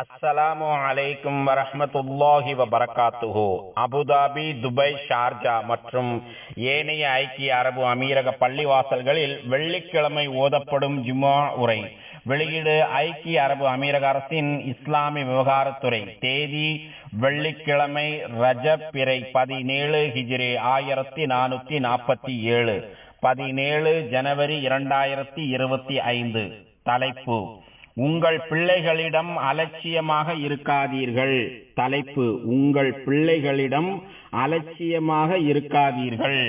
அஸ்ஸலாமு அலைக்கும் வரஹ்மத்துல்லாஹி வபரகாத்துஹு. அபுதாபி துபாய் ஷார்ஜா மற்றும் ஏனைய ஐக்கிய அரபு அமீரக பள்ளிவாசல்களில் வெள்ளிக்கிழமை ஓதப்படும் ஜுமா உரை. வெளியீடு ஐக்கிய அரபு அமீரக அரசின் இஸ்லாமிய விவகாரத்துறை. தேதி வெள்ளிக்கிழமை ரஜப் பிறை பதினேழு ஹிஜ்ரி ஆயிரத்தி நானூத்தி நாற்பத்தி ஏழு. பதினேழு ஜனவரி இரண்டாயிரத்தி இருபத்தி ஐந்து. தலைப்பு உங்கள் பிள்ளைகளிடம் அலட்சியமாக இருக்காதீர்கள். தலைப்பு உங்கள் பிள்ளைகளிடம் அலட்சியமாக இருக்காதீர்கள்.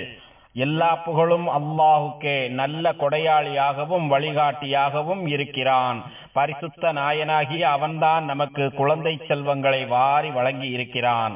எல்லா புகழும் அல்லாஹுக்கே நல்ல கொடையாளியாகவும் வழிகாட்டியாகவும் இருக்கிறான். பரிசுத்த நாயனாகிய அவன்தான் நமக்கு குழந்தை செல்வங்களை வாரி வழங்கி இருக்கிறான்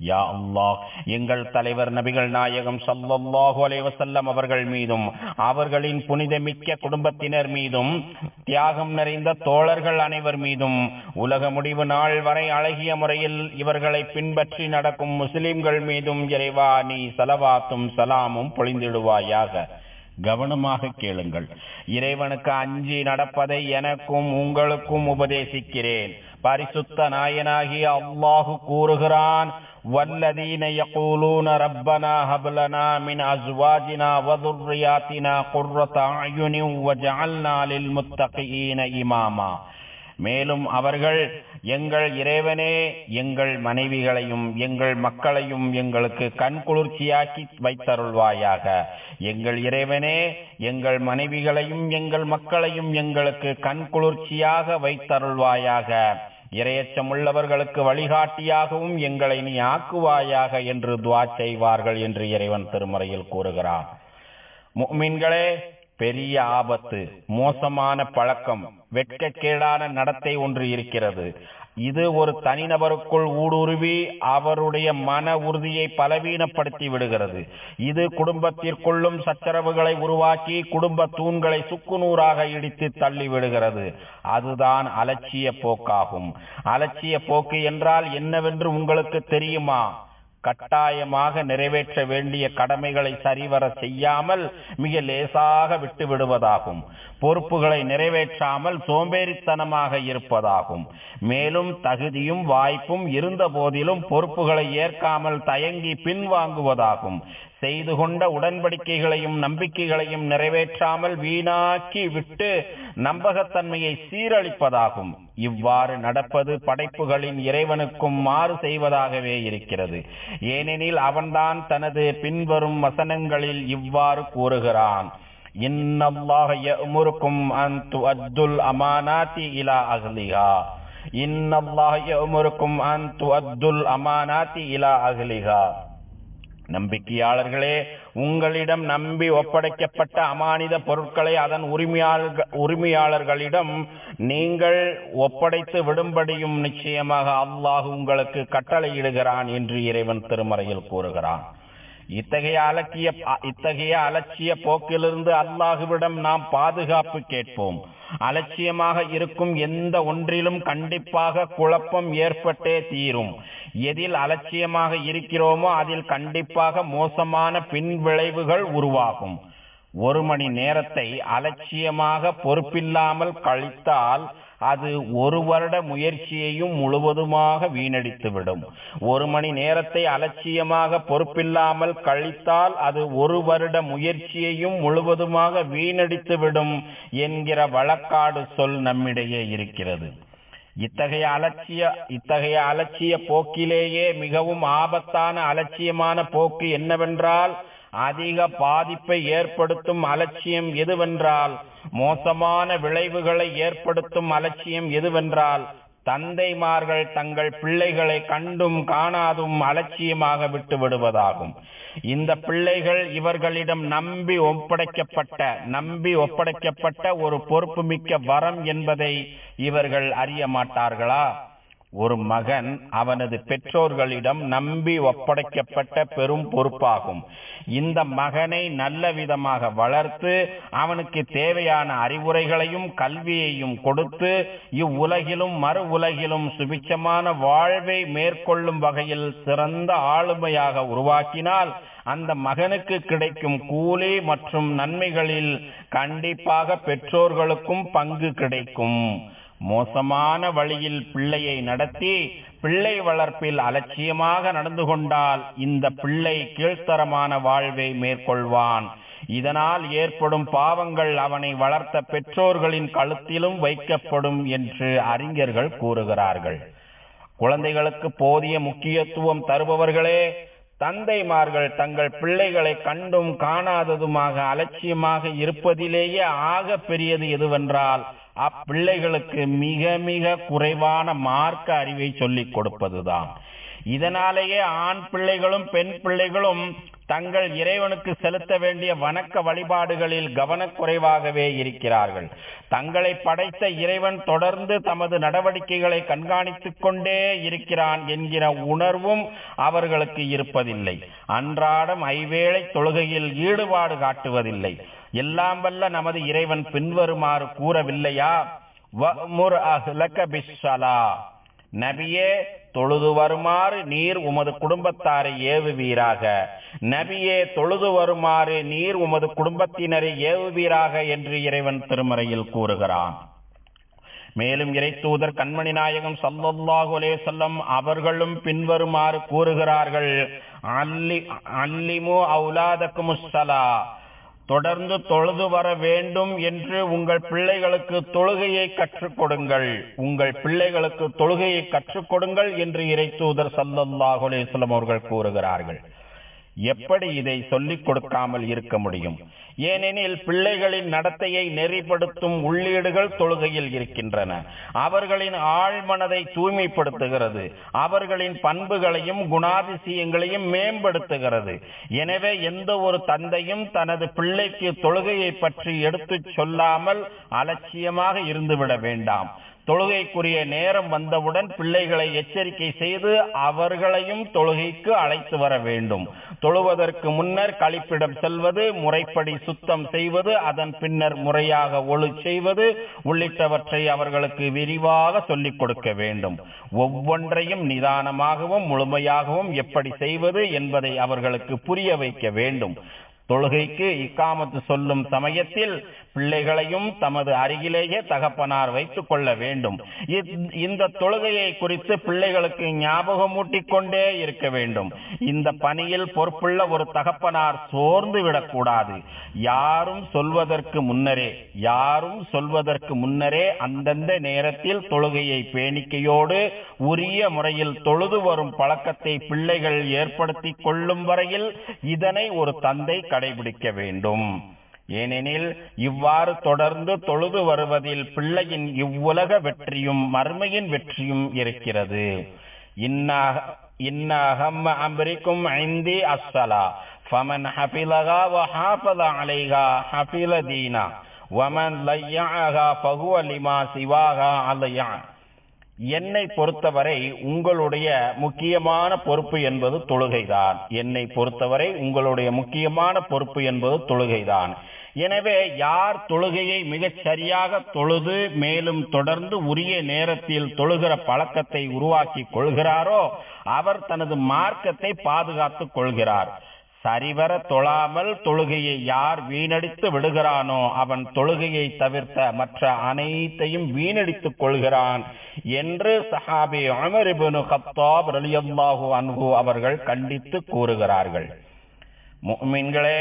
யா அல்லாஹ் எங்கள் தலைவர் நபிகள் நாயகம் சல்லாஹு அலைவசல்லம் அவர்கள் மீதும் அவர்களின் புனிதமிக்க குடும்பத்தினர் மீதும் தியாகம் நிறைந்த தோழர்கள் அனைவர் மீதும் உலக முடிவு நாள் வரை அழகிய முறையில் இவர்களை பின்பற்றி நடக்கும் முஸ்லிம்கள் மீதும் இறைவா நீ சலவாத்தும் சலாமும் பொழிந்திடுவாயாக கவனமாக கேளுங்கள் இறைவனுக்கு அஞ்சி நடப்பதை எனக்கும் உங்களுக்கும் உபதேசிக்கிறேன் பரிசுத்த நாயனாகிய அல்லாஹு கூறுகிறான் والذين يقولون ربنا هب لنا من ازواجنا وذرياتنا قرة اعين وجعلنا للمتقين اماما மேலும் அவர்கள் எங்கள் இறைவனே எங்கள் மனைவிகளையும் எங்கள் மக்களையும் எங்களுக்கு கண் குளிர்ச்சியாக்கி வைத்தருள்வாயாக. எங்கள் இறைவனே எங்கள் மனைவிகளையும் எங்கள் மக்களையும் எங்களுக்கு கண் குளிர்ச்சியாக வைத்தருள்வாயாக. இரையச்சமுள்ளவர்களுக்கு வழிகாட்டியாகவும் எங்களை நீ ஆக்குவாயாக என்று துவா செய்வார்கள் என்று இறைவன் திருமறையில் கூறுகிறான். முக்மின்களே பெரிய ஆபத்து மோசமான பழக்கம் வெட்கக்கேடான நடத்தை ஒன்று இருக்கிறது. இது ஒரு தனிநபருக்குள் ஊடுருவி அவருடைய மன உறுதியை பலவீனப்படுத்தி விடுகிறது. இது குடும்பத்திற்குள்ளும் சச்சரவுகளை உருவாக்கி குடும்ப தூண்களை சுக்குநூறாக இடித்து தள்ளி விடுகிறது. அதுதான் அலட்சிய போக்காகும். அலட்சிய போக்கு என்றால் என்னவென்று உங்களுக்கு தெரியுமா? கட்டாயமாக நிறைவேற்ற வேண்டிய கடமைகளை சரிவர செய்யாமல் மிக லேசாக விட்டு விடுவதாகும் பொறுப்புகளை நிறைவேற்றாமல் சோம்பேறித்தனமாக இருப்பதாகும். மேலும் தகுதியும் வாய்ப்பும் இருந்த போதிலும் பொறுப்புகளை ஏற்காமல் தயங்கி பின்வாங்குவதாகும். செய்து கொண்ட உடன்படிக்கைகளையும் நம்பிக்கைகளையும் நிறைவேற்றாமல் வீணாக்கி விட்டு நம்பகத்தன்மையை சீரழிப்பதாகும். இவ்வாறு நடப்பது படைப்புகளின் இறைவனுக்கும் மாறு செய்வதாகவே இருக்கிறது. ஏனெனில் அவன்தான் தனது பின்வரும் வசனங்களில் இவ்வாறு கூறுகிறான். இன்னல்லாஹ யஅமுருக்கும் அன் துஅத்துல் அமானாத்தி இலா அஹ்லிஹா. இன்னல்லாஹ யஅமுருக்கும் அன் துஅத்துல் அமானாத்தி இலா அஹ்லிஹா. நம்பிக்கையாளர்களே உங்களிடம் நம்பி ஒப்படைக்கப்பட்ட அமானித பொருட்களை அதன் உரிமையாளர்கள் உரிமையாளர்களிடம் நீங்கள் ஒப்படைத்து விடும்படியும் நிச்சயமாக அல்லாஹ் உங்களுக்கு கட்டளையிடுகிறான் என்று இறைவன் திருமறையில் கூறுகிறான். இத்தகைய அலட்சிய இத்தகைய அலட்சிய போக்கிலிருந்து அல்லாஹுவிடம் நாம் பாதுகாப்பு கேட்போம். அலட்சியமாக இருக்கும் எந்த ஒன்றிலும் கண்டிப்பாக குழப்பம் ஏற்பட்டே தீரும். எதில் அலட்சியமாக இருக்கிறோமோ அதில் கண்டிப்பாக மோசமான பின்விளைவுகள் உருவாகும். ஒரு மணி நேரத்தை அலட்சியமாக பொறுப்பில்லாமல் கழித்தால் அது ஒரு வருட முயற்சியையும் முழுவதுமாக வீணடித்துவிடும். ஒரு மணி நேரத்தை அலட்சியமாக பொறுப்பில்லாமல் கழித்தால் அது ஒரு வருட முயற்சியையும் முழுவதுமாக வீணடித்துவிடும் என்கிற வழக்காடு சொல் நம்மிடையே இருக்கிறது. இத்தகைய அலட்சிய இத்தகைய அலட்சிய போக்கிலேயே மிகவும் ஆபத்தான அலட்சியமான போக்கு என்னவென்றால் அதிக பாதிப்பை ஏற்படுத்தும் அலட்சியம் எதுவென்றால் மோசமான விளைவுகளை ஏற்படுத்தும் அலட்சியம் எதுவென்றால் தந்தைமார்கள் தங்கள் பிள்ளைகளை கண்டும் காணாதும் அலட்சியமாக விட்டு விடுவதாகும் இந்த பிள்ளைகள் இவர்களிடம் நம்பி ஒப்படைக்கப்பட்ட நம்பி ஒப்படைக்கப்பட்ட ஒரு பொறுப்புமிக்க வரம் என்பதை இவர்கள் அறிய மாட்டார்களா? ஒரு மகன் அவனது பெற்றோர்களிடம் நம்பி ஒப்படைக்கப்பட்ட பெரும் பொறுப்பாகும். இந்த மகனை நல்ல விதமாக வளர்த்து அவனுக்கு தேவையான அறிவுரைகளையும் கல்வியையும் கொடுத்து இவ்வுலகிலும் மறு உலகிலும் சுபிச்சமான வாழ்வை மேற்கொள்ளும் வகையில் சிறந்த ஆளுமையாக உருவாக்கினால் அந்த மகனுக்கு கிடைக்கும் கூலி மற்றும் நன்மைகளில் கண்டிப்பாக பெற்றோர்களுக்கும் பங்கு கிடைக்கும். மோசமான வழியில் பிள்ளையை நடத்தி பிள்ளை வளர்ப்பில் அலட்சியமாக நடந்து கொண்டால் இந்த பிள்ளை கீழ்த்தரமான வாழ்வை மேற்கொள்வான். இதனால் ஏற்படும் பாவங்கள் அவனை வளர்த்த பெற்றோர்களின் கழுத்திலும் வைக்கப்படும் என்று அறிஞர்கள் கூறுகிறார்கள். குழந்தைகளுக்கு போதிய முக்கியத்துவம் தருபவர்களே தந்தைமார்கள் தங்கள் பிள்ளைகளை கண்டும் காணாததுமாக அலட்சியமாக இருப்பதிலேயே ஆக பெரியது எதுவென்றால் அப்பிள்ளைகளுக்கு மிக மிக குறைவான மார்க்க அறிவை சொல்லிக் கொடுப்பதுதான். இதனாலேயே ஆண் பிள்ளைகளும் பெண் பிள்ளைகளும் தங்கள் இறைவனுக்கு செலுத்த வேண்டிய வணக்க வழிபாடுகளில் கவனக்குறைவாகவே இருக்கிறார்கள். தங்களை படைத்த இறைவன் தொடர்ந்து தமது நடவடிக்கைகளை கண்காணித்துக் கொண்டே இருக்கிறான் என்கிற உணர்வும் அவர்களுக்கு இருப்பதில்லை. அன்றாடம் ஐவேளை தொழுகையில் ஈடுபாடு காட்டுவதில்லை. எல்லாம் வல்ல நமது இறைவன் பின்வருமாறு கூறவில்லையா? நபியே தொழுது வருமாறு நீர் உமது குடும்பத்தாரை ஏவுவீராக. நபியே தொழுது வருமாறு நீர் உமது குடும்பத்தினரை ஏவுவீராக என்று இறைவன் திருமறையில் கூறுகிறான். மேலும் இறை தூதர் கண்மணி நாயகம் சல்லல்லாஹு அலைஹி வஸல்லம் அவர்களும் பின்வருமாறு கூறுகிறார்கள் அல்லி அல்லிமு அவுலாதக்குமுஸ்ஸலா தொடர்ந்து தொழுது வர வேண்டும் என்று உங்கள் பிள்ளைகளுக்கு தொழுகையை கற்றுக் கொடுங்கள். உங்கள் பிள்ளைகளுக்கு தொழுகையை கற்றுக் கொடுங்கள் என்று இறை தூதர் சல்லல்லாஹு அவர்கள் கூறுகிறார்கள். எப்படி இதை சொல்லிக் கொடுக்காமல் இருக்க முடியும்? ஏனெனில் பிள்ளைகளின் நடத்தையை நெறிப்படுத்தும் உள்ளீடுகள் தொழுகையில் இருக்கின்றன. அவர்களின் ஆழ்மனதை தூய்மைப்படுத்துகிறது. அவர்களின் பண்புகளையும் குணாதிசயங்களையும் மேம்படுத்துகிறது. எனவே எந்த ஒரு தந்தையும் தனது பிள்ளைக்கு தொழுகையை பற்றி எடுத்துச் சொல்லாமல் அலட்சியமாக இருந்துவிட வேண்டாம். தொழுகைக்குரிய நேரம் வந்தவுடன் பிள்ளைகளை எச்சரிக்கை செய்து அவர்களையும் தொழுகைக்கு அழைத்து வர வேண்டும். தொழுவதற்கு முன்னர் கழிப்பிடம் செல்வது முறைப்படி சுத்தம் செய்வது அதன் பின்னர் முறையாக ஒழு செய்வது உள்ளிட்டவற்றை அவர்களுக்கு விரிவாக சொல்லிக் கொடுக்க வேண்டும். ஒவ்வொன்றையும் நிதானமாகவும் முழுமையாகவும் எப்படி செய்வது என்பதை அவர்களுக்கு புரிய வைக்க வேண்டும். தொழுகைக்கு இக்காமத்து சொல்லும் சமயத்தில் பிள்ளைகளையும் தமது அருகிலேயே தகப்பனார் வைத்துக் கொள்ள வேண்டும். இந்த தொழுகையை குறித்து பிள்ளைகளுக்கு ஞாபகமூட்டிக் கொண்டே இருக்க வேண்டும். இந்த பணியில் பொறுப்புள்ள ஒரு தகப்பனார் சோர்ந்து விடக்கூடாது. யாரும் சொல்வதற்கு முன்னரே யாரும் சொல்வதற்கு முன்னரே அந்தந்த நேரத்தில் தொழுகையை பேணிக்கையோடு உரிய முறையில் தொழுது வரும் பழக்கத்தை பிள்ளைகள் ஏற்படுத்திக் கொள்ளும் வரையில் இதனை ஒரு தந்தை கடைபிடிக்க வேண்டும். ஏனெனில் இவ்வாறு தொடர்ந்து தொழுது வருவதில் பிள்ளையின் இவ்வுலக வெற்றியும் மர்மையின் வெற்றியும் இருக்கிறது. இன்னகம் அம்பரிக்கும் ஐந்தி அஸ்ஸலா. ஃபமன் ஹபிலகா வ ஹாஃபத அலைஹா ஹபில தீனா வமன் லையாகா பகுவலிமா சிவாகா அலையா என்னை பொறுத்தவரை உங்களுடைய முக்கியமான பொறுப்பு என்பது தொழுகைதான். என்னை பொறுத்தவரை உங்களுடைய முக்கியமான பொறுப்பு என்பது தொழுகைதான். எனவே யார் தொழுகையை மிகச் சரியாக தொழுது மேலும் தொடர்ந்து உரிய நேரத்தில் தொழுகிற பழக்கத்தை உருவாக்கி கொள்கிறாரோ அவர் தனது மார்க்கத்தை பாதுகாத்துக் கொள்கிறார். சரிவர தொழாமல் தொழுகையை யார் வீணடித்து விடுகிறானோ அவன் தொழுகையை தவிர்த்த மற்ற அனைத்தையும் வீணடித்துக் கொள்கிறான் என்று சஹாபி அமரிபனு கத்தாப் ரலியல்லாஹு அன்பு அவர்கள் கண்டித்து கூறுகிறார்கள். மீன்களே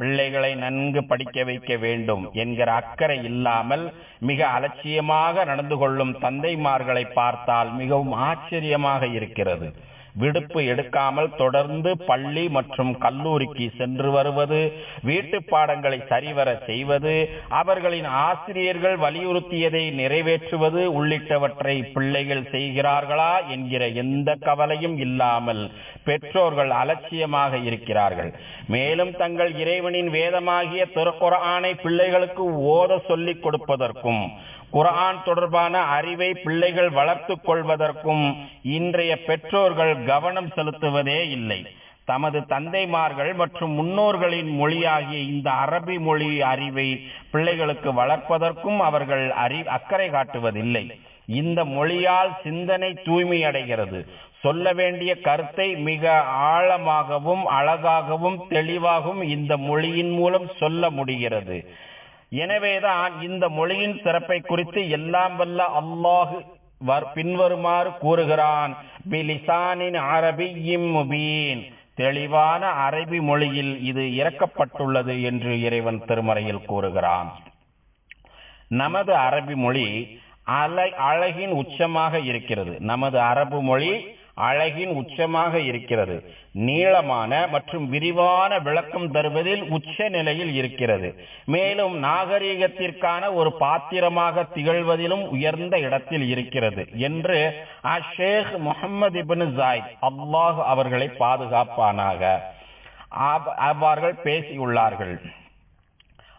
பிள்ளைகளை நன்கு படிக்க வைக்க வேண்டும் என்கிற அக்கறை இல்லாமல் மிக அலட்சியமாக நடந்து கொள்ளும் தந்தைமார்களை பார்த்தால் மிகவும் ஆச்சரியமாக இருக்கிறது. விடுப்பு எடுக்காமல் தொடர்ந்து பள்ளி மற்றும் கல்லூரிக்கு சென்று வருவது வீட்டு பாடங்களை சரிவர செய்வது அவர்களின் ஆசிரியர்கள் வலியுறுத்தியதை நிறைவேற்றுவது உள்ளிட்டவற்றை பிள்ளைகள் செய்கிறார்களா என்கிற எந்த கவலையும் இல்லாமல் பெற்றோர்கள் அலட்சியமாக இருக்கிறார்கள். மேலும் தங்கள் இறைவனின் வேதமாகிய திருக்குறானை பிள்ளைகளுக்கு ஓத சொல்லிக் கொடுப்பதற்கும் குரான் தொடர்பான அறிவை பிள்ளைகள் வளர்த்துக் கொள்வதற்கும் இன்றைய பெற்றோர்கள் கவனம் செலுத்துவதே இல்லை. தமது தந்தைமார்கள் மற்றும் முன்னோர்களின் மொழியாகிய இந்த அரபி மொழி அறிவை பிள்ளைகளுக்கு வளர்ப்பதற்கும் அவர்கள் அறி அக்கறை காட்டுவதில்லை. இந்த மொழியால் சிந்தனை தூய்மை அடைகிறது. சொல்ல வேண்டிய கருத்தை மிக ஆழமாகவும் அழகாகவும் தெளிவாகவும் இந்த மொழியின் மூலம் சொல்ல முடிகிறது. எனவேதான் இந்த மொழியின் சிறப்பை குறித்து எல்லாம் வல்ல அல்லாஹு பின்வருமாறு கூறுகிறான். பிலிசானின் முபீன். தெளிவான அரபி மொழியில் இது இறக்கப்பட்டுள்ளது என்று இறைவன் திருமறையில் கூறுகிறான். நமது அரபி மொழி அலை அழகின் உச்சமாக இருக்கிறது. நமது அரபு மொழி அழகின் உச்சமாக இருக்கிறது. நீளமான மற்றும் விரிவான விளக்கம் தருவதில் உச்ச நிலையில் இருக்கிறது. மேலும் நாகரீகத்திற்கான ஒரு பாத்திரமாக திகழ்வதிலும் உயர்ந்த இடத்தில் இருக்கிறது என்று Ash Sheikh Mohammed ibn Zayed அல்லாஹ் அவர்களை பாதுகாப்பானாக. அவர்கள் பேசியுள்ளார்கள்.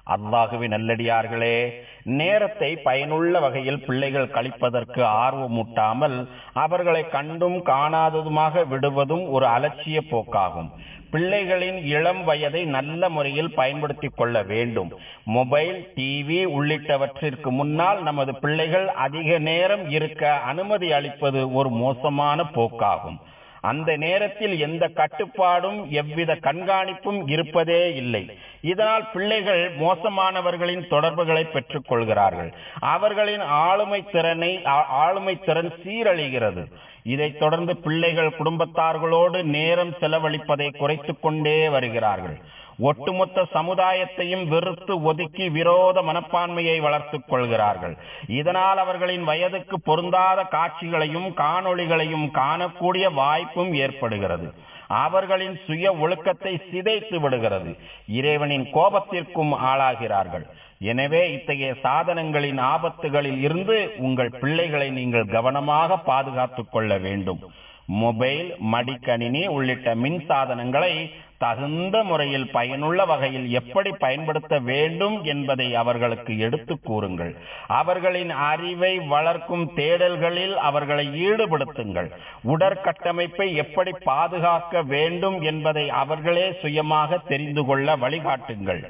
அல்லாகவே நல்லடியார்களே நேரத்தை பயனுள்ள வகையில் பிள்ளைகள் கழிப்பதற்கு ஆர்வமூட்டாமல் அவர்களை கண்டும் காணாததுமாக விடுவதும் ஒரு அலட்சிய போக்காகும். பிள்ளைகளின் இளம் வயதை நல்ல முறையில் பயன்படுத்திக் கொள்ள வேண்டும். மொபைல் டிவி உள்ளிட்டவற்றிற்கு முன்னால் நமது பிள்ளைகள் அதிக நேரம் இருக்க அனுமதி அளிப்பது ஒரு மோசமான போக்காகும். அந்த நேரத்தில் எந்த கட்டுப்பாடும் எவ்வித கண்காணிப்பும் இருப்பதே இல்லை. இதனால் பிள்ளைகள் மோசமானவர்களின் தொடர்புகளை பெற்றுக் கொள்கிறார்கள் அவர்களின் ஆளுமை திறனை ஆளுமை திறன் சீரழிகிறது. இதைத் தொடர்ந்து பிள்ளைகள் குடும்பத்தார்களோடு நேரம் செலவழிப்பதை குறைத்துக் கொண்டே வருகிறார்கள். ஒட்டுமொத்த சமுதாயத்தையும் வெறுத்து ஒதுக்கி விரோத மனப்பான்மையை வளர்த்துக் கொள்கிறார்கள். இதனால் அவர்களின் வயதுக்கு பொருந்தாத காட்சிகளையும் காணொளிகளையும் காணக்கூடிய வாய்ப்பும் ஏற்படுகிறது. அவர்களின் சுய ஒழுக்கத்தை சிதைத்து விடுகிறது. இறைவனின் கோபத்திற்கும் ஆளாகிறார்கள். எனவே இத்தகைய சாதனங்களின் ஆபத்துகளில் இருந்து உங்கள் பிள்ளைகளை நீங்கள் கவனமாக பாதுகாத்துக் கொள்ள வேண்டும். மொபைல் மடிக்கணினி உள்ளிட்ட மின் சாதனங்களை தகுந்த முறையில் பயனுள்ள வகையில் எப்படி பயன்படுத்த வேண்டும் என்பதை அவர்களுக்கு எடுத்து கூறுங்கள். அவர்களின் அறிவை வளர்க்கும் தேடல்களில் அவர்களை ஈடுபடுத்துங்கள். உடற்கட்டமைப்பை எப்படி பாதுகாக்க வேண்டும் என்பதை அவர்களே சுயமாக தெரிந்து கொள்ள வழிகாட்டுங்கள்.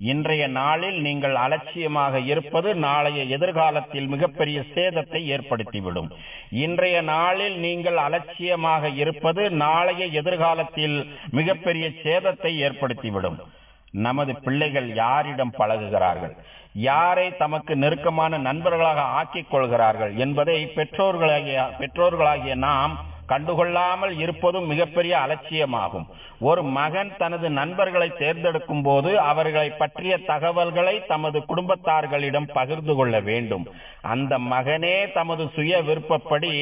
இன்றைய நாளில் நீங்கள் அலட்சியமாக இருப்பது நாளைய எதிர்காலத்தில் மிகப்பெரிய சேதத்தை ஏற்படுத்திவிடும். இன்றைய நாளில் நீங்கள் அலட்சியமாக இருப்பது நாளைய எதிர்காலத்தில் மிகப்பெரிய சேதத்தை ஏற்படுத்திவிடும். நமது பிள்ளைகள் யாரிடம் பழகுகிறார்கள்? யாரை தமக்கு நெருக்கமான நண்பர்களாக ஆக்கிக் கொள்கிறார்கள் என்பதை பெற்றோர்களாகிய பெற்றோர்களாகிய நாம் கண்டுகொள்ளாமல் இருப்பதும் மிகப்பெரிய அலட்சியமாகும். ஒரு மகன் தனது நண்பர்களை தேர்ந்தெடுக்கும் போது அவர்களை பற்றிய தகவல்களை தமது குடும்பத்தார்களிடம் பகிர்ந்து கொள்ள வேண்டும். அந்த மகனே தமது சுய விருப்பப்படி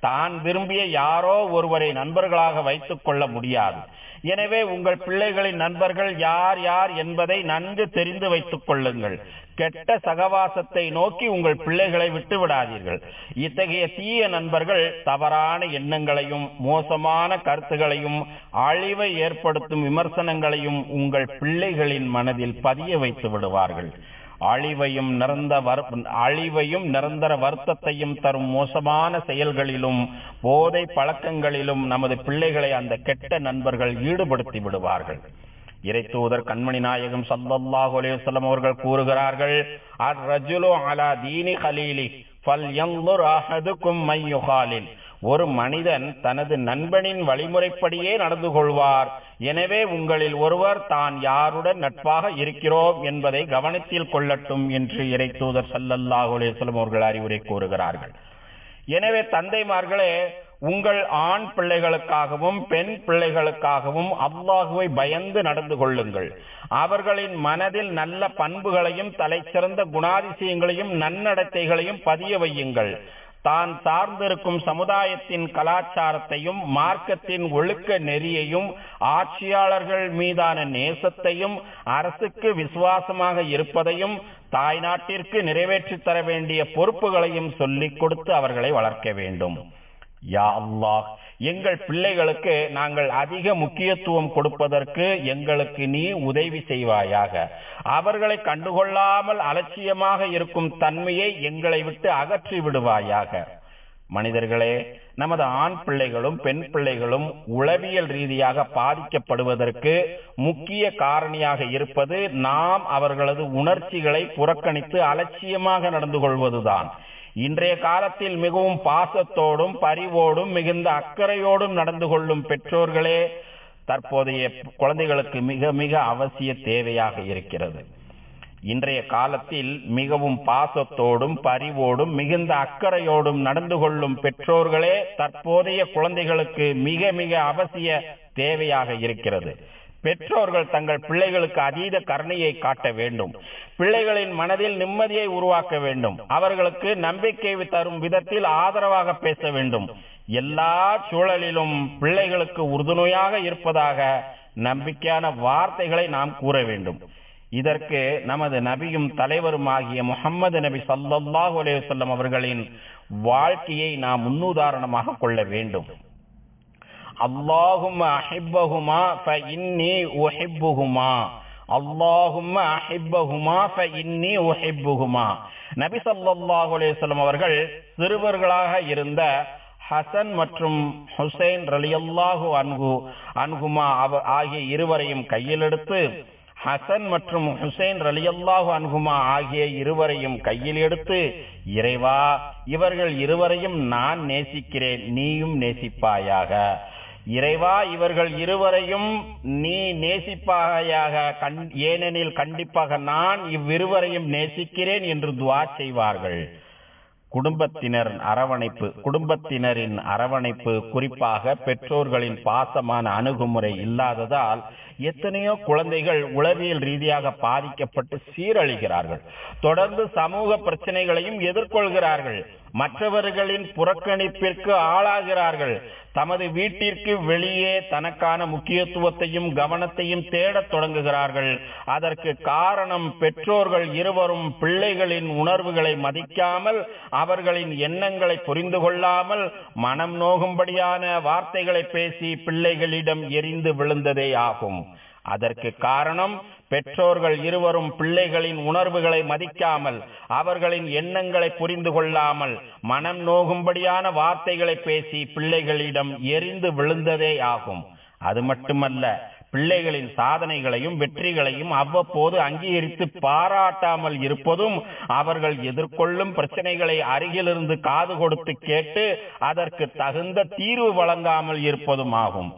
தான் விரும்பிய யாரோ ஒருவரை நண்பர்களாக வைத்துக் கொள்ள முடியாது. எனவே உங்கள் பிள்ளைகளின் நண்பர்கள் யார் யார் என்பதை நன்கு தெரிந்து வைத்துக் கொள்ளுங்கள். கெட்ட சகவாசத்தை நோக்கி உங்கள் பிள்ளைகளை விட்டு விடாதீர்கள் இத்தகைய தீய நண்பர்கள் தவறான எண்ணங்களையும் மோசமான கருத்துகளையும் அழிவை ஏற்படுத்தும் விமர்சனங்களையும் உங்கள் பிள்ளைகளின் மனதில் பதிய வைத்து விடுவார்கள். அழிவையும் நிரந்த அழிவையும் நிரந்தர வருத்தத்தையும் தரும் மோசமான செயல்களிலும் போதை பழக்கங்களிலும் நமது பிள்ளைகளை அந்த கெட்ட நண்பர்கள் ஈடுபடுத்தி விடுவார்கள். இறைத்தூதர் கண்மணி நாயகம் சல்லல்லாஹு அலைஹி வஸல்லம் அவர்கள் கூறுகிறார்கள் அர் ரஜுலு அலா தீனி கலீலி ஃபல் யன்துர் அஹதுக்கும் மையுஹாலில் ஒரு மனிதன் தனது நண்பனின் வழிமுறைப்படியே நடந்து கொள்வார். எனவே உங்களில் ஒருவர் தான் யாருடன் நட்பாக இருக்கிறோம் என்பதை கவனத்தில் கொள்ளட்டும் என்று இறை தூதர் சல்லல்லாஹு அலையம் அவர்கள் அறிவுரை கூறுகிறார்கள். எனவே தந்தைமார்களே உங்கள் ஆண் பிள்ளைகளுக்காகவும் பெண் பிள்ளைகளுக்காகவும் அல்லாஹுவை பயந்து நடந்து கொள்ளுங்கள். அவர்களின் மனதில் நல்ல பண்புகளையும் தலைச்சிறந்த குணாதிசயங்களையும் நன்னடத்தைகளையும் பதிய வையுங்கள். தான் சார்ந்திருக்கும் சமுதாயத்தின் கலாச்சாரத்தையும் மார்க்கத்தின் ஒழுக்க நெறியையும் ஆட்சியாளர்கள் மீதான நேசத்தையும் அரசுக்கு விசுவாசமாக இருப்பதையும் தாய்நாட்டிற்கு நிறைவேற்றி தர வேண்டிய பொறுப்புகளையும் சொல்லிக் கொடுத்து அவர்களை வளர்க்க வேண்டும். யா அல்லாஹ் எங்கள் பிள்ளைகளுக்கு நாங்கள் அதிக முக்கியத்துவம் கொடுப்பதற்கு எங்களுக்கு நீ உதவி செய்வாயாக. அவர்களை கண்டுகொள்ளாமல் அலட்சியமாக இருக்கும் தன்மையை எங்களை விட்டு அகற்றி விடுவாயாக. மனிதர்களே நமது ஆண் பிள்ளைகளும் பெண் பிள்ளைகளும் உளவியல் ரீதியாக பாதிக்கப்படுவதற்கு முக்கிய காரணியாக இருப்பது நாம் அவர்களது உணர்ச்சிகளை புறக்கணித்து அலட்சியமாக நடந்து கொள்வதுதான். இன்றைய காலத்தில் மிகவும் பாசத்தோடும் பரிவோடும் மிகுந்த அக்கறையோடும் நடந்து கொள்ளும் பெற்றோர்களே தற்போதைய குழந்தைகளுக்கு மிக மிக அவசிய தேவையாக இருக்கிறது. இன்றைய காலத்தில் மிகவும் பாசத்தோடும் பரிவோடும் மிகுந்த அக்கறையோடும் நடந்து கொள்ளும் பெற்றோர்களே தற்போதைய குழந்தைகளுக்கு மிக மிக அவசிய தேவையாக இருக்கிறது. பெற்றோர்கள் தங்கள் பிள்ளைகளுக்கு அதீத கருணையை காட்ட வேண்டும். பிள்ளைகளின் மனதில் நிம்மதியை உருவாக்க வேண்டும். அவர்களுக்கு நம்பிக்கை தரும் விதத்தில் ஆதரவாக பேச வேண்டும். எல்லா சூழலிலும் பிள்ளைகளுக்கு உறுதுணையாக இருப்பதாக நம்பிக்கையான வார்த்தைகளை நாம் கூற வேண்டும். இதற்கு நமது நபியும் தலைவரும் ஆகிய முகம்மது நபி சல்லாஹூ அலைவசல்லம் அவர்களின் வாழ்க்கையை நாம் முன்னுதாரணமாக கொள்ள வேண்டும். அல்லாஹும் அஹிப்பஹுமா ஃப இன்னி உஹிப்புஹுமா. அல்லாஹும் அஹிப்பஹுமா ஃப இன்னி உஹிப்புஹுமா. நபி சல்லாஹ் அலைஹி அவர்கள் சிறுவர்களாக இருந்த ஹசன் மற்றும் ஹுசைன் ரலியல்லாஹு அன்ஹு அவ ஆகிய இருவரையும் கையில் எடுத்து ஹசன் மற்றும் ஹுசைன் ரலியல்லாஹு அன்குமா ஆகிய இருவரையும் கையில் எடுத்து இறைவா இவர்கள் இருவரையும் நான் நேசிக்கிறேன் நீயும் நேசிப்பாயாக. இறைவா இவர்கள் இருவரையும் நீ நேசிப்பாயாக ஏனெனில் கண்டிப்பாக நான் இவ்விருவரையும் நேசிக்கிறேன் என்று துவா செய்வார்கள். குடும்பத்தினர் அரவணைப்பு குடும்பத்தினரின் அரவணைப்பு குறிப்பாக பெற்றோர்களின் பாசமான அணுகுமுறை இல்லாததால் எத்தனையோ குழந்தைகள் உளவியல் ரீதியாக பாதிக்கப்பட்டு சீரழிகிறார்கள். தொடர்ந்து சமூக பிரச்சனைகளையும் எதிர்கொள்கிறார்கள். மற்றவர்களின் புறக்கணிப்பிற்கு ஆளாகிறார்கள். தமது வீட்டிற்கு வெளியே தனக்கான முக்கியத்துவத்தையும் கவனத்தையும் தேடத் தொடங்குகிறார்கள். அதற்கு காரணம் பெற்றோர்கள் இருவரும் பிள்ளைகளின் உணர்வுகளை மதிக்காமல் அவர்களின் எண்ணங்களை புரிந்து கொள்ளாமல் மனம் நோகும்படியான வார்த்தைகளை பேசி பிள்ளைகளிடம் எரிந்து விழுந்ததே ஆகும். அதற்கு காரணம் பெற்றோர்கள் இருவரும் பிள்ளைகளின் உணர்வுகளை மதிக்காமல் அவர்களின் எண்ணங்களை புரிந்து கொள்ளாமல் மனம் நோகும்படியான வார்த்தைகளை பேசி பிள்ளைகளிடம் எரிந்து விழுந்ததே ஆகும். அது மட்டுமல்ல பிள்ளைகளின் சாதனைகளையும் வெற்றிகளையும் அவ்வப்போது அங்கீகரித்து பாராட்டாமல் இருப்பதும் அவர்கள் எதிர்கொள்ளும் பிரச்சனைகளை அருகிலிருந்து காது கொடுத்து கேட்டு அதற்கு தகுந்த தீர்வு வழங்காமல் இருப்பதும் ஆகும்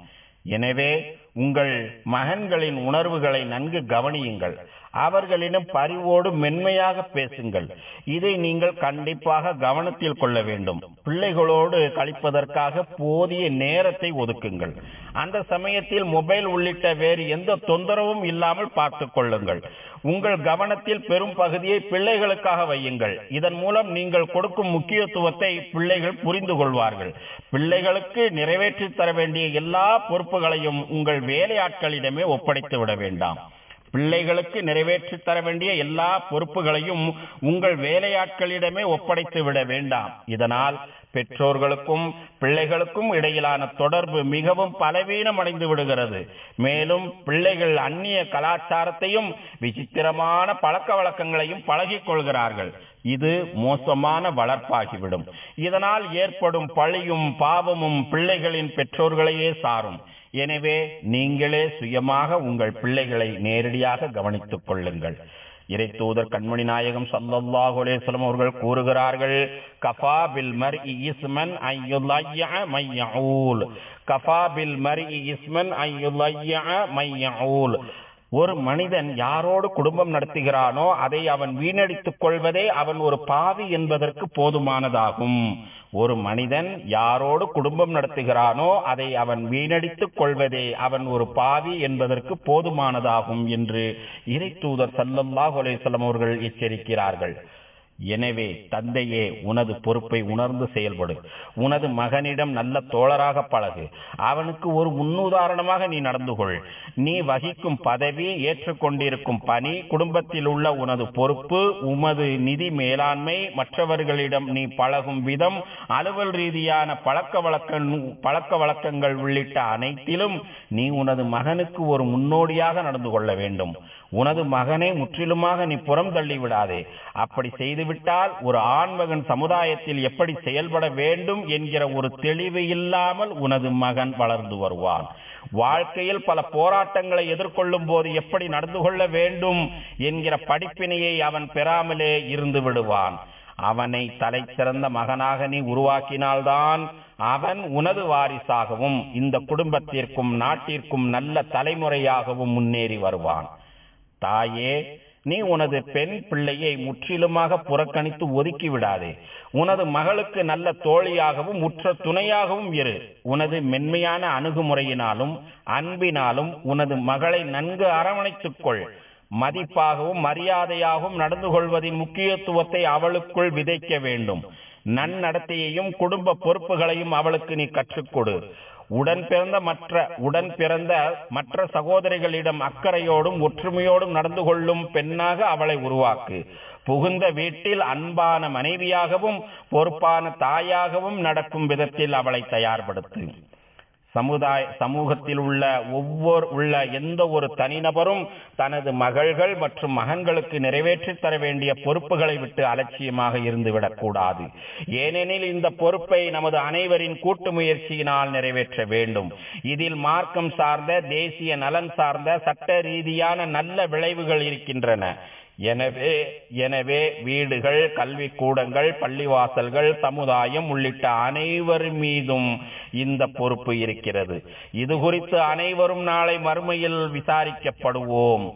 எனவே உங்கள் மகன்களின் உணர்வுகளை நன்கு கவனியுங்கள். அவர்களிடம் பரிவோடு மென்மையாக பேசுங்கள். இதை நீங்கள் கண்டிப்பாக கவனத்தில் கொள்ள வேண்டும். பிள்ளைகளோடு கழிப்பதற்காக போதிய நேரத்தை ஒதுக்குங்கள். அந்த சமயத்தில் மொபைல் உள்ளிட்ட வேறு எந்த தொந்தரவும் இல்லாமல் பார்த்துக் கொள்ளுங்கள். உங்கள் கவனத்தில் பெரும் பகுதியை பிள்ளைகளுக்காக வையுங்கள். இதன் மூலம் நீங்கள் கொடுக்கும் முக்கியத்துவத்தை பிள்ளைகள் புரிந்து கொள்வார்கள். பிள்ளைகளுக்கு நிறைவேற்றி தர வேண்டிய எல்லா பொறுப்புகளையும் உங்கள் வேலையாட்களிடமே ஒப்படைத்து விட வேண்டாம். பிள்ளைகளுக்கு நிறைவேற்றி தர வேண்டிய எல்லா பொறுப்புகளையும் உங்கள் வேலையாட்களிடமே ஒப்படைத்து விட வேண்டாம். இதனால் பெற்றோர்களுக்கும் பிள்ளைகளுக்கும் இடையிலான தொடர்பு மிகவும் பலவீனமடைந்து விடுகிறது. மேலும் பிள்ளைகள் அந்நிய கலாச்சாரத்தையும் விசித்திரமான பழக்க வழக்கங்களையும் பழகிக் கொள்கிறார்கள். இது மோசமான வளர்ப்பாகிவிடும். இதனால் ஏற்படும் பழியும் பாவமும் பிள்ளைகளின் பெற்றோர்களையே சாரும். எனவே நீங்களே சுயமாக உங்கள் பிள்ளைகளை நேரடியாக கவனித்துக் கொள்ளுங்கள். இறை தூதர் கண்மணி நாயகம் சல்லல்லாஹு அவர்கள் கூறுகிறார்கள் கஃபா பில் மர் இஸ்மன் ஐயுலைய மையஊல். கஃபா பில் மர் இஸ்மன் ஐயுலைய மையஊல். ஒரு மனிதன் யாரோடு குடும்பம் நடத்துகிறானோ அதை அவன் வீணடித்துக் கொள்வதே அவன் ஒரு பாவி என்பதற்கு போதுமானதாகும். ஒரு மனிதன் யாரோடு குடும்பம் நடத்துகிறானோ அதை அவன் வீணடித்துக் கொள்வதே அவன் ஒரு பாவி என்பதற்கு போதுமானதாகும் என்று இறை தூதர் சல்லல்லாஹ் அலைஹி அவர்கள் எச்சரிக்கிறார்கள். எனவே தந்தையே உனது பொறுப்பை உணர்ந்து செயல்படு. உனது மகனிடம் நல்ல தோழராக பழகு. அவனுக்கு ஒரு முன்னுதாரணமாக நீ நடந்து கொள். நீ வகிக்கும் பதவி ஏற்றுக்கொண்டிருக்கும் பணி குடும்பத்தில் உள்ள உனது பொறுப்பு உமது நிதி மேலாண்மை மற்றவர்களிடம் நீ பழகும் விதம் அலுவல் ரீதியான பழக்க வழக்க பழக்க வழக்கங்கள் உள்ளிட்ட அனைத்திலும் நீ உனது மகனுக்கு ஒரு முன்னோடியாக நடந்து கொள்ள வேண்டும். உனது மகனை முற்றிலுமாக நீ புறம் தள்ளி விடாதே அப்படி செய்துவிட்டால் ஒரு ஆண்மகன் சமுதாயத்தில் எப்படி செயல்பட வேண்டும் என்கிற ஒரு தெளிவு இல்லாமல் உனது மகன் வளர்ந்து வருவான். வாழ்க்கையில் பல போராட்டங்களை எதிர்கொள்ளும் போது எப்படி நடந்து கொள்ள வேண்டும் என்கிற படிப்பினையை அவன் பெறாமலே இருந்து விடுவான். அவனை தலை சிறந்த மகனாக நீ உருவாக்கினால்தான் அவன் உனது வாரிசாகவும் இந்த குடும்பத்திற்கும் நாட்டிற்கும் நல்ல தலைமுறையாகவும் முன்னேறி வருவான். தாயே நீ உனது பெண் பிள்ளையை முற்றிலுமாக புறக்கணித்து ஒதுக்கி விடாதே உனது மகளுக்கு நல்ல தோழியாகவும் உற்ற துணையாகவும் இரு. உனது மென்மையான அணுகுமுறையினாலும் அன்பினாலும் உனது மகளை நன்கு அரவணைத்துக் கொள். மதிப்பாகவும் மரியாதையாகவும் நடந்து கொள்வதின் முக்கியத்துவத்தை அவளுக்குள் விதைக்க வேண்டும். நன்னடத்தையையும் குடும்ப பொறுப்புகளையும் அவளுக்கு நீ கற்றுக்கொடு உடன் பிறந்த மற்ற உடன் பிறந்த மற்ற சகோதரிகளிடம் அக்கறையோடும் ஒற்றுமையோடும் நடந்து கொள்ளும் பெண்ணாக அவளை உருவாக்கு. புகுந்த வீட்டில் அன்பான மனைவியாகவும் பொறுப்பான தாயாகவும் நடக்கும் விதத்தில் அவளை தயார்படுத்து. சமுதாய சமூகத்தில் உள்ள ஒவ்வொரு உள்ள எந்த ஒரு தனிநபரும் தனது மகள்கள் மற்றும் மகன்களுக்கு நிறைவேற்றி தர வேண்டிய பொறுப்புகளை விட்டு அலட்சியமாக இருந்து விடக்கூடாது ஏனெனில் இந்த பொறுப்பை நமது அனைவரின் கூட்டு முயற்சியினால் நிறைவேற்ற வேண்டும். இதில் மார்க்கம் சார்ந்த தேசிய நலன் சார்ந்த சட்ட ரீதியான நல்ல விளைவுகள் இருக்கின்றன. எனவே எனவே வீடுகள் கல்வி கூடங்கள் பள்ளிவாசல்கள் சமுதாயம் உள்ளிட்ட அனைவர் மீதும் இந்த பொறுப்பு இருக்கிறது. இது குறித்து அனைவரும் நாளை மறுமையில் விசாரிக்கப்படுவோம்.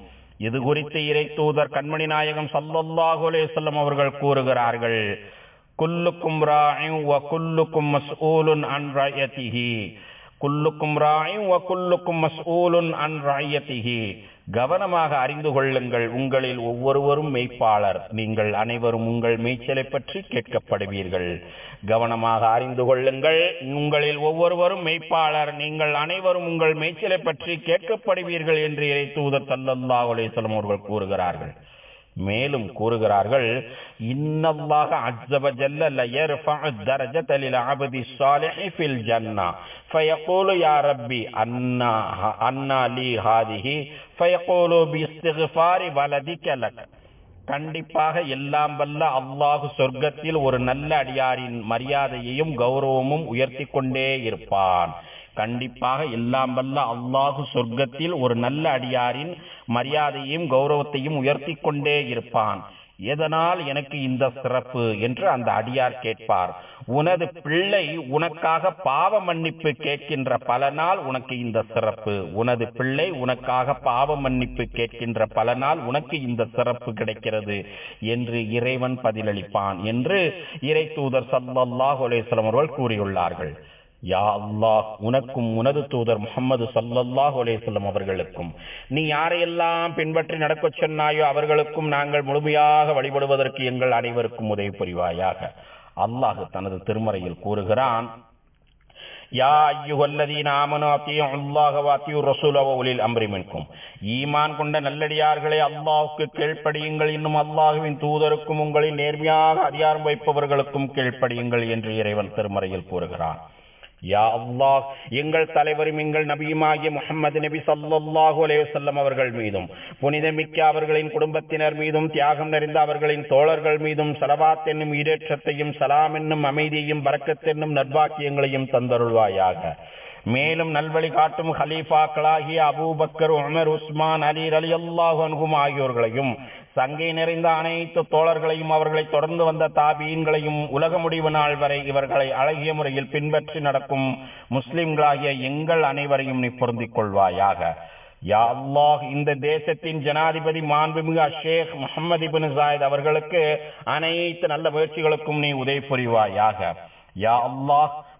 இது குறித்து இறை தூதர் கண்மணி நாயகம் சல்லல்லாஹு அலேசல்லம் அவர்கள் கூறுகிறார்கள். குல்லுக்கும் ராயும் குல்லுக்கும் மஸ்ஊலுன் அன் ரயதிஹி குல்லுக்கும் ராயும் வ குல்லுக்கும் மஸ்ஊலுன் அன் ராயத்திகி கவனமாக அறிந்து கொள்ளுங்கள் உங்களில் ஒவ்வொருவரும் மெய்ப்பாளர். நீங்கள் அனைவரும் உங்கள் மேய்ச்சலை பற்றி கேட்கப்படுவீர்கள். கவனமாக அறிந்து கொள்ளுங்கள் உங்களில் ஒவ்வொருவரும் மெய்ப்பாளர். நீங்கள் அனைவரும் உங்கள் மேய்ச்சலை பற்றி கேட்கப்படுவீர்கள் என்று இறை தூதர் சல்லல்லாஹு அவர்கள் கூறுகிறார்கள். மேலும் கூறுகிறார்கள் இன்னல்லாஹ அஸ்ஸ லயர்ஃபஉ தரஜத லில் அபதி ஸாலிஹி ஃபில் ஜன்னா. ஃபயகூலு யா ரப்பி அன்னா அன்னா லீ ஹாதிஹி. ஃபயகூலு பிஸ்திக்ஃபாரி வலதிக லக். கண்டிப்பாக எல்லாம் வல்ல அல்லாஹு சொர்க்கத்தில் ஒரு நல்ல அடியாரின் மரியாதையையும் கௌரவமும் உயர்த்தி கொண்டே இருப்பான். கண்டிப்பாக எல்லாம் வல்ல அல்லாஹு சொர்க்கத்தில் ஒரு நல்ல அடியாரின் மரியாதையும் கௌரவத்தையும் உயர்த்தி கொண்டே இருப்பான். எதனால் எனக்கு இந்த சிறப்பு? என்று அந்த அடியார் கேட்பார். உனது பிள்ளை உனக்காக பாவ மன்னிப்பு கேட்கின்ற பலனால் உனக்கு இந்த சிறப்பு. உனது பிள்ளை உனக்காக பாவ மன்னிப்பு கேட்கின்ற பலனால் உனக்கு இந்த சிறப்பு கிடைக்கிறது என்று இறைவன் பதிலளிப்பான் என்று இறை தூதர் சல்லாஹ் அலேஸ்லம் அவர்கள் கூறியுள்ளார்கள். யா அல்லாஹ் உனக்கும் உனது தூதர் முகமது சல்லல்லாஹ் அலேசல்லம் அவர்களுக்கும் நீ யாரையெல்லாம் பின்பற்றி நடக்கச் சொன்னாயோ அவர்களுக்கும் நாங்கள் முழுமையாக வழிபடுவதற்கு எங்கள் அனைவருக்கும் உதவி புரிவாயாக. அல்லாஹ் தனது திருமறையில் கூறுகிறான் யா ஐயுஹல்லதீன ஆமனு அத்தியு அல்லாஹ் வ அத்தியு ஈமான் கொண்ட நல்லடியார்களே அல்லாஹுக்கு கீழ்ப்படியுங்கள். இன்னும் அல்லாஹுவின் தூதருக்கும் உங்களின் நேர்மையாக அதிகாரம் வைப்பவர்களுக்கும் கீழ்ப்படியுங்கள் என்று இறைவன் திருமறையில் கூறுகிறான். யா அல்லாஹ் எங்கள் தலைவரும் எங்கள் நபியுமாகிய முஹம்மது நபி சல்லாஹூ அலைஹி அவர்கள் மீதும் புனிதமிக்க அவர்களின் குடும்பத்தினர் மீதும் தியாகம் நிறைந்த அவர்களின் தோழர்கள் மீதும் சலவாத் என்னும் ஈரேற்றத்தையும் சலாம் என்னும் அமைதியையும் பரக்கத் நர்வாக்கியங்களையும் தந்தருள்வாயாக. மேலும் நல்வழி காட்டும் ஹலீஃபாக்களாகிய அபூபக்கர் உமர் உஸ்மான் அலி அலி அல்லாஹ் அன்ஹும் ஆகியோர்களையும் சங்கை நிறைந்த அனைத்து தோழர்களையும் அவர்களை தொடர்ந்து வந்த தாபீன்களையும் உலக முடிவு நாள் வரை இவர்களை அழகிய முறையில் பின்பற்றி நடக்கும் முஸ்லிம்களாகிய எங்கள் அனைவரையும் நீ பொருந்திக் கொள்வாயாக. யா அல்லாஹ் இந்த தேசத்தின் ஜனாதிபதி மாண்புமிகு அஷேக் முகமது இபின் ஜாயத் அவர்களுக்கு அனைத்து நல்ல முயற்சிகளுக்கும் நீ உதவி புரிவாயாக. யா அல்லாஹ்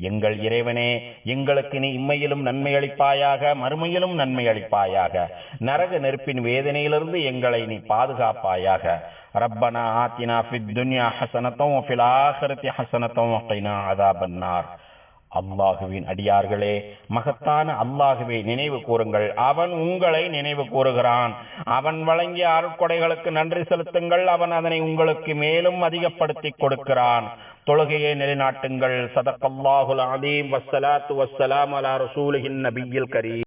எங்கள் இறைவனே எங்களுக்கு நீ இம்மையிலும் நன்மை அளிப்பாயாக மறுமையிலும் நன்மை அளிப்பாயாக. நரக நெருப்பின் வேதனையிலிருந்து எங்களை நீ பாதுகாப்பாயாக. ரப்பனா ஆத்தினா ஃபித் துன்யா ஹசனத்தம் ஃபில் ஆஹிரத்தி ஹசனத்தம் அதா பன்னார் அல்லாஹுவின் அடியார்களே மகத்தான அல்லாஹுவை நினைவு கூறுங்கள். அவன் உங்களை நினைவு கூறுகிறான். அவன் வழங்கிய அருட்கொடைகளுக்கு நன்றி செலுத்துங்கள். அவன் அதனை உங்களுக்கு மேலும் அதிகப்படுத்தி கொடுக்கிறான். தொழுகையை நிலைநாட்டுங்கள். சதக்கல்லாஹுல் அதீம் வசலாத்து வசலாம் அலா ரசூலின் நபியில் கரீம்.